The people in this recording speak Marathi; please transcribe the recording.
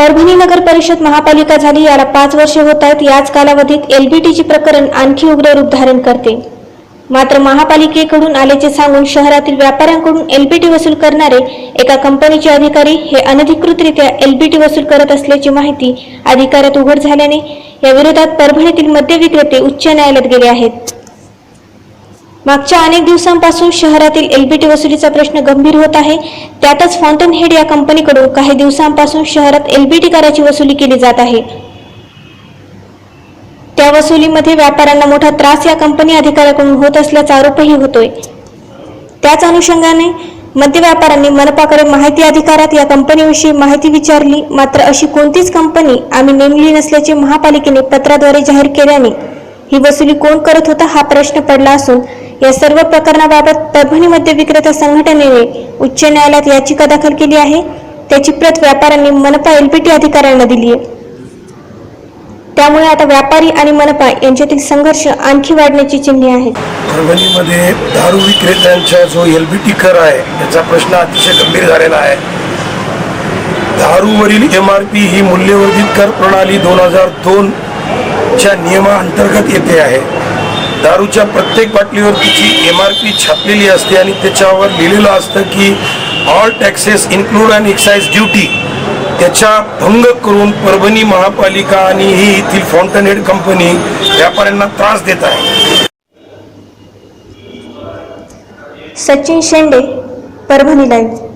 परभणी नगर परिषद महापालिका झाली. याला पाच वर्ष होत आहेत. याच कालावधीत एलबीटीची प्रकरण आणखी उग्र रूप धारण करते. मात्र महापालिकेकडून आल्याचे सांगून शहरातील व्यापाऱ्यांकडून एलबीटी वसूल करणारे एका कंपनीचे अधिकारी हे अनधिकृतरित्या एलबीटी वसूल करत असल्याची माहिती अधिकाऱ्यात उघड झाल्याने या विरोधात परभणीतील मद्य विक्रेते उच्च न्यायालयात गेले आहेत. मागच्या अनेक दिवसांपासून शहरातील एलबीटी वसुलीचा प्रश्न गंभीर होत आहे. त्यातच फाउंटन हेड या कंपनीकडून काही दिवसांपासून शहरात एलबीटी कराची वसुली केली जात आहे. त्या वसुलीमध्ये व्यापाऱ्यांना मोठा त्रास या कंपनी अधिकाऱ्याकडून होत असल्याचा आरोपही होतोय. त्याच अनुषंगाने मद्य व्यापाऱ्यांनी मनपाकडे माहिती अधिकारात या कंपनीविषयी माहिती विचारली. मात्र अशी कोणतीच कंपनी आम्ही नेमली नसल्याचे महापालिकेने पत्राद्वारे जाहीर केल्याने ही वसुली कोण करत होता हा प्रश्न पडला असून या सर्व प्रकरणाबाबत परभणी मद्य विक्रेता संघटनेने उच्च न्यायालयात याचिका दाखल केली आहे. त्याची प्रत व्यापाऱ्यांनी मनपा एलपीटी अधिकाऱ्यांना दिली आहे. त्यामुळे आता व्यापारी आणि मनपा यांच्यातील संघर्ष आणखी वाढण्याची चिन्हे आहेत. परभणीमध्ये दारू विक्रेत्यांचा जो एलबीटी कर आहे त्याचा प्रश्न अतिशय गंभीर झालेला आहे. दारूवरील एम आर पी ही मूल्यवर्धित कर प्रणाली दोन हजार दोन च्या नियमाअंतर्गत येते आहे. दारूच्या प्रत्येक बाटलीवर तिची एम आर पी छापलेली असते आणि त्याच्यावर लिहिलेलं असतं की all taxes include and excise duty त्याच्या भंग करून परभणी महापालिका आणि ही येथील फाउंटन हेड कंपनी व्यापाऱ्यांना त्रास देत आहे. सचिन शेंडे परभणी लाईव्ह.